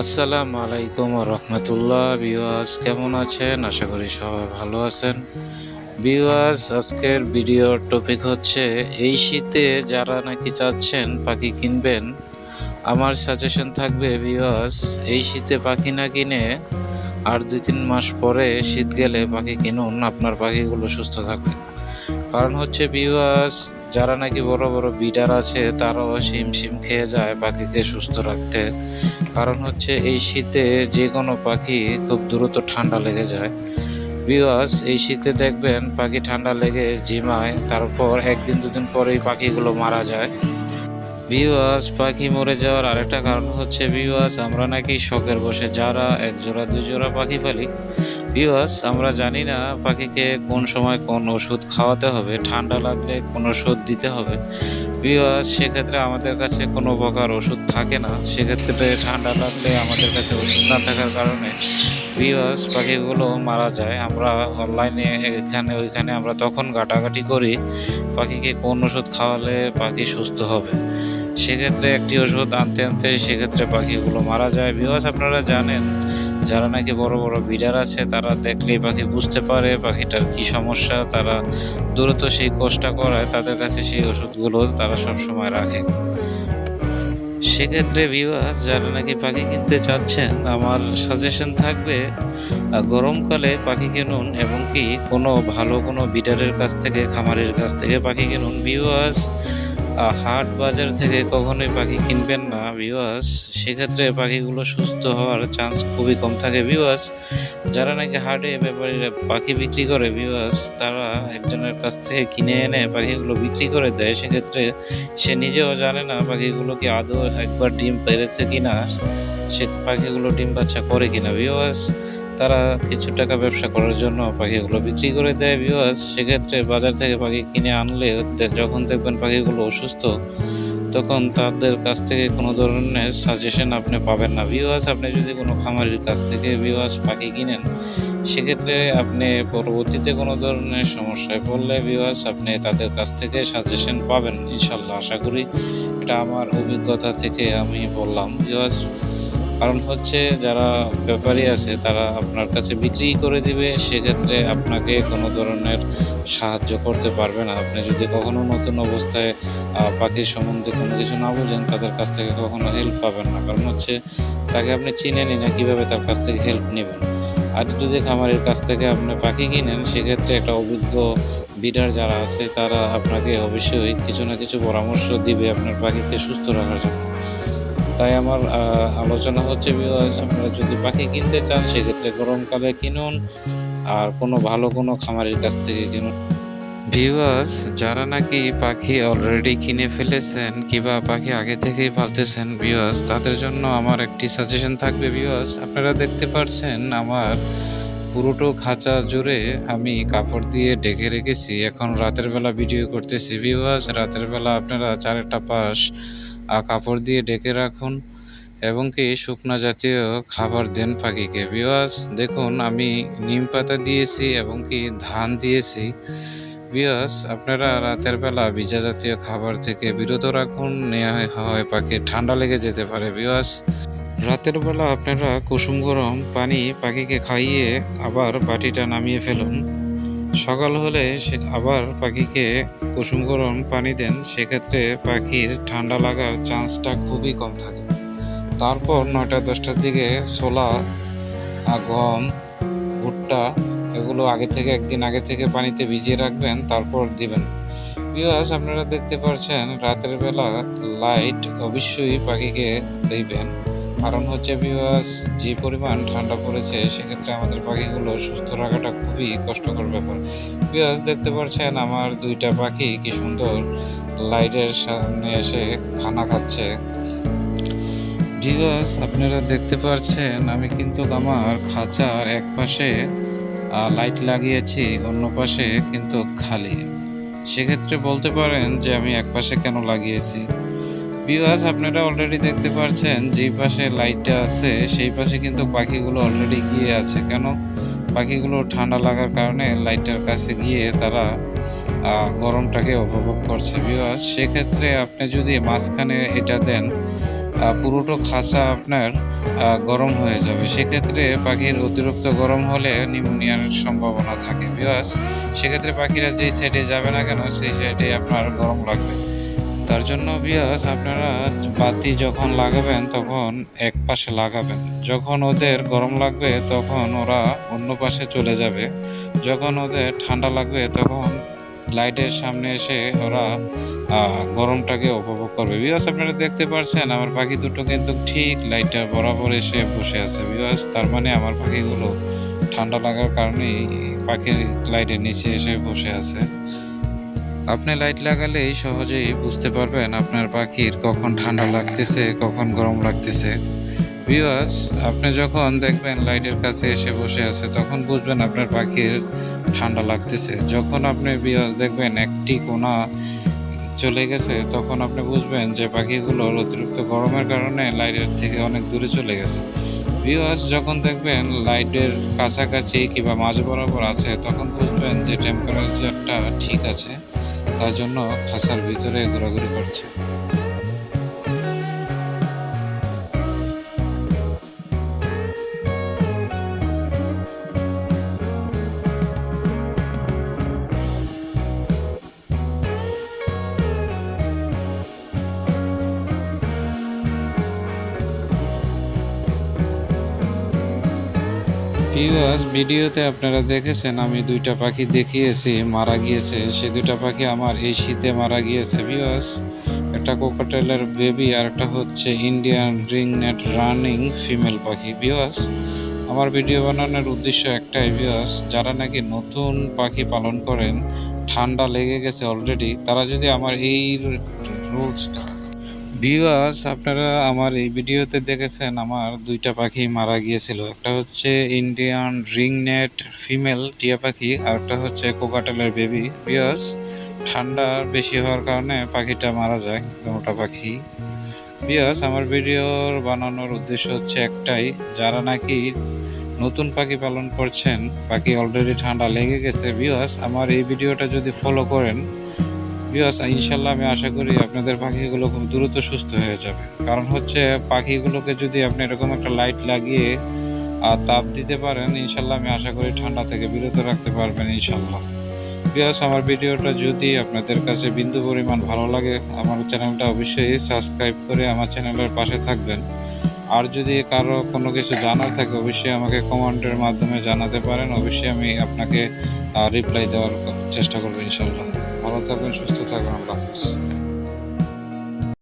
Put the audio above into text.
আসসালামু আলাইকুম রহমতুল্লাহ। বিওয়াস কেমন আছেন? আশা করি সবাই ভালো আছেন। বিওয়াস আজকের ভিডিওর টপিক হচ্ছে, এই শীতে যারা নাকি চাচ্ছেন পাখি কিনবেন, আমার সাজেশন থাকবে বিওয়াস এই শীতে পাখি না কিনে আর দুই তিন মাস পরে শীত গেলে পাখি কিনুন, আপনার পাখিগুলো সুস্থ থাকবে। কারণ হচ্ছে বিওয়াস যারা নাকি বড় বড় বিডার আছে, তারাও শিম শিম খেয়ে যায় পাখিকে সুস্থ রাখতে। কারণ হচ্ছে এই শীতে যে কোনো পাখি খুব দ্রুত ঠান্ডা লেগে যায়। বিওয়াস এই শীতে দেখবেন পাখি ঠান্ডা লেগে জিমায়, তারপর একদিন দুদিন পরেই পাখিগুলো মারা যায়। বিওয়াস পাখি মরে যাওয়ার আরেকটা কারণ হচ্ছে বিওয়াস আমরা নাকি শখের বসে যারা এক জোড়া দুই জোড়া পাখি পালি। বিওয়াস আমরা জানি না পাখিকে কোন সময় কোন ওষুধ খাওয়াতে হবে, ঠান্ডা লাগলে কোন ওষুধ দিতে হবে। বিওয়াস সেক্ষেত্রে আমাদের কাছে কোনো প্রকার ওষুধ থাকে না। সেক্ষেত্রে ঠান্ডা লাগলে আমাদের কাছে ওষুধ না থাকার কারণে বিওয়াস পাখিগুলো মারা যায়। আমরা অনলাইনে এখানে, ওইখানে আমরা তখন ঘাটাঘাটি করি পাখিকে কোন ওষুধ খাওয়ালে পাখি সুস্থ হবে। সেক্ষেত্রে একটি ওষুধ আনতে আনতে সেক্ষেত্রে পাখিগুলো মারা যায়। বিকজ আপনারা জানেন, যারা নাকি বড় বড় বিডার আছে, তারা দেখলেই পাখি বুঝতে পারে পাখিটার কি সমস্যা। তারা দ্রুত সেই কোষটা করায়, তাদের কাছে সেই ওষুধগুলো তারা সব সময় রাখে। সেক্ষেত্রে বিবাস যারা নাকি পাখি কিনতে চাচ্ছেন, আমার সাজেশন থাকবে গরমকালে পাখি কিনুন এবং কি কোনো ভালো কোনো বিডারের কাছ থেকে, খামারের কাছ থেকে পাখি কিনুন। বিওয়াস হাট বাজার থেকে কখনোই পাখি কিনবেন না বিওয়াস সেক্ষেত্রে পাখিগুলো সুস্থ হওয়ার চান্স খুবই কম থাকে বিওয়াস যারা নাকি হাটে ব্যাপারীরা পাখি বিক্রি করে বিওয়াস তারা একজনের কাছ থেকে কিনে এনে পাখিগুলো বিক্রি করে দেয়। সেক্ষেত্রে সে নিজেও জানে না পাখিগুলো কি আদৌ একবার ডিম পেরেছে কিনা। সে পাখিগুলো ডিম বাচ্চা করে কিনা বিওয়াস তারা কিছু টাকা ব্যবসা করার জন্য পাখিগুলো বিক্রি করে দেয় বিওয়াস সেক্ষেত্রে বাজার থেকে পাখি কিনে আনলে যখন দেখবেন পাখিগুলো অসুস্থ, তখন তাদের কাছ থেকে কোনো ধরনের সাজেশন আপনি পাবেন না। বিওয়াস আপনি যদি কোনো খামারির কাছ থেকে বিওয়াস পাখি কিনেন, সেক্ষেত্রে আপনি পরবর্তীতে কোনো ধরনের সমস্যায় পড়লে বিওয়াস আপনি তাদের কাছ থেকে সাজেশন পাবেন। ইনশাল্লাহ, আশা করি এটা আমার অভিজ্ঞতা থেকে আমি বললাম। বিওয়াস কারণ হচ্ছে যারা ব্যাপারী আছে, তারা আপনার কাছে বিক্রি করে দিবে, সেক্ষেত্রে আপনাকে কোনো ধরনের সাহায্য করতে পারবে না। আপনি যদি কখনো নতুন অবস্থায় পাখির সম্বন্ধে কোনো কিছু না বুঝেন, তাদের কাছ থেকে কখনো হেল্প পাবেন না। কারণ হচ্ছে তাকে আপনি চিনেনই না, কীভাবে তার কাছ থেকে হেল্প নেবেন? আর যদি খামারের কাছ থেকে আপনি পাখি কিনেন, সেক্ষেত্রে একটা অভিজ্ঞ বিডার যারা আছে, তারা আপনাকে অবশ্যই কিছু না কিছু পরামর্শ দিবে আপনার পাখিকে সুস্থ রাখার জন্য। তাই আমার আলোচনা হচ্ছে আপনারা যদি পাখি কিনতে চান, সেক্ষেত্রে গরমকালে কিনুন, আর কোনো ভালো কোনো খামারের কাছ থেকে কিনুন। ভিউয়ার্স যারা নাকি পাখি অলরেডি কিনে ফেলেছেন কিংবা পাখি আগে থেকেই পালতেছেন ভিউয়ার্স তাদের জন্য আমার একটি সাজেশন থাকবে ভিউয়ার্স আপনারা দেখতে পাচ্ছেন আমার পুরোটো খাঁচা জুড়ে আমি কাপড় দিয়ে ঢেকে রেখেছি। এখন রাতের বেলা ভিডিও করতেছি ভিউয়ার্স রাতের বেলা আপনারা চারটা পাশ কাপড় দিয়ে ঢেকে রাখুন এবং কি শুকনা জাতীয় খাবার দেন পাখিকে। বিওয়াস দেখুন, আমি নিম পাতা দিয়েছি এবং কি ধান দিয়েছি। বিয়াস আপনারা রাতের বেলা ভিজা জাতীয় খাবার থেকে বিরত রাখুন নেওয়া হয় পাখি ঠান্ডা লেগে যেতে পারে। বিয়াস রাতের বেলা আপনারা কুসুম গরম পানি পাখিকে খাইয়ে আবার বাটিটা নামিয়ে ফেলুন। সকাল হলে সে আবার পাখিকে কুসুম গরম পানি দেন, সেক্ষেত্রে পাখির ঠান্ডা লাগার চান্সটা খুবই কম থাকে। তারপর নয়টা, দশটার দিকে ছোলা গম ভুট্টা এগুলো আগে থেকে, একদিন আগে থেকে পানিতে ভিজিয়ে রাখবেন, তারপর দিবেন। বিকজ আপনারা দেখতে পাচ্ছেন রাতের বেলা লাইট অবশ্যই পাখিকে দিবেন। কারণ হচ্ছে বিকজ যে পরিমাণ ঠান্ডা পড়েছে, সেক্ষেত্রে আমাদের পাখিগুলো সুস্থ রাখাটা খুবই কষ্টকর ব্যাপার। বিকজ দেখতে পাচ্ছেন আমার দুইটা পাখি কি সুন্দর। লাইটের সামনে এসে খানা খাচ্ছে। ডিগাস আপনারা দেখতে পাচ্ছেন আমি কিন্তু আমার খাঁচার এক পাশে লাইট লাগিয়েছি, অন্য পাশে কিন্তু খালি। সেক্ষেত্রে বলতে পারেন যে, আমি এক পাশে কেন লাগিয়েছি? বিওয়াস আপনারা অলরেডি দেখতে পাচ্ছেন যে পাশে লাইটটা আছে, সেই পাশে কিন্তু পাখিগুলো অলরেডি গিয়ে আছে। কেন? পাখিগুলো ঠান্ডা লাগার কারণে লাইটটার কাছে গিয়ে তারা গরমটাকে উপভোগ করছে। বিওয়াস সেক্ষেত্রে আপনি যদি মাঝখানে এটা দেন পুরোটো খাঁচা আপনার গরম হয়ে যাবে। সেক্ষেত্রে পাখির অতিরিক্ত গরম হলে নিউমোনিয়ার সম্ভাবনা থাকে। বিকজ সেক্ষেত্রে পাখিরা যেই সাইডে যাবে না কেন, সেই সাইডে আপনার গরম লাগবে। তার জন্য বিয়াস আপনারা বাতি যখন লাগাবেন, তখন এক পাশে লাগাবেন। যখন ওদের গরম লাগবে, তখন ওরা অন্য পাশে চলে যাবে। যখন ওদের ঠান্ডা লাগবে, তখন লাইটের সামনে এসে ওরা গরমটাকে উপভোগ করবে। বিয়াস আপনারা দেখতে পাচ্ছেন আমার পাখি দুটো কিন্তু ঠিক লাইটার বরাবর এসে বসে আছে। বিয়াস তার মানে আমার পাখিগুলো ঠান্ডা লাগার কারণেই পাখির লাইটের নিচে এসে বসে আছে। আপনি লাইট লাগালেই সহজেই বুঝতে পারবেন আপনার পাখির কখন ঠান্ডা লাগতেছে, কখন গরম লাগতেছে। ভিউয়ার্স আপনি যখন দেখবেন লাইটের কাছে এসে বসে আছে, তখন বুঝবেন আপনার পাখির ঠান্ডা লাগতেছে। যখন আপনি ভিউয়ার্স দেখবেন একটি কোনা চলে গেছে, তখন আপনি বুঝবেন যে পাখিগুলোর অতিরিক্ত গরমের কারণে লাইটের থেকে অনেক দূরে চলে গেছে। ভিউয়ার্স যখন দেখবেন লাইটের কাছাকাছি কিংবা মাঝ বরাবর আছে, তখন বুঝবেন যে টেম্পারেচারটা ঠিক আছে। তার জন্য খাঁচার ভিতরে ঘোরাঘুরি করছে। ভিউয়ার্স ভিডিওতে আপনারা দেখেছেন, আমি দুইটা পাখি দেখিয়েছি, মারা গিয়েছে। সে দুইটা পাখি আমার এই শীতে মারা গিয়েছে ভিউয়ার্স একটা কোকাটেলের বেবি আর একটা হচ্ছে ইন্ডিয়ান রিং নেট রানিং ফিমেল পাখি ভিউয়ার্স আমার ভিডিও বানানোর উদ্দেশ্য একটাই ভিউয়ার্স যারা নাকি নতুন পাখি পালন করেন, ঠান্ডা লেগে গেছে অলরেডি তারা যদি আমার এই রুলসটা ভিউয়ার্স আপনারা আমার এই ভিডিওতে দেখেছেন আমার দুইটা পাখি মারা গিয়েছিল। একটা হচ্ছে ইন্ডিয়ান রিং নেট ফিমেল টিয়া পাখি আর একটা হচ্ছে কোকাটেলের বেবি ভিউয়ার্স ঠান্ডা বেশি হওয়ার কারণে পাখিটা মারা যায় দুটা পাখি। ভিউয়ার্স আমার ভিডিওর বানানোর উদ্দেশ্য হচ্ছে একটাই, যারা নাকি নতুন পাখি পালন করছেন, পাখি অলরেডি ঠান্ডা লেগে গেছে। ভিউয়ার্স আমার এই ভিডিওটা যদি ফলো করেন বিকজ ইনশাল্লাহ আমি আশা করি আপনাদের পাখিগুলো খুব দ্রুত সুস্থ হয়ে যাবে। কারণ হচ্ছে পাখিগুলোকে যদি আপনি এরকম একটা লাইট লাগিয়ে আর তাপ দিতে পারেন, ইনশাল্লাহ আমি আশা করি ঠান্ডা থেকে বিরত রাখতে পারবেন, ইনশাল্লাহ। বিকজ আমার ভিডিওটা যদি আপনাদের কাছে বিন্দু পরিমাণ ভালো লাগে, আমার চ্যানেলটা অবশ্যই সাবস্ক্রাইব করে আমার চ্যানেলের পাশে থাকবেন। আর যদি কারও কোনো কিছু জানার থাকে, অবশ্যই আমাকে কমেন্টের মাধ্যমে জানাতে পারেন। অবশ্যই আমি আপনাকে রিপ্লাই দেওয়ার চেষ্টা করব ইনশাল্লাহ ভালো থাকবেন, সুস্থ থাকবেন, আল্লাহ হাফিজ।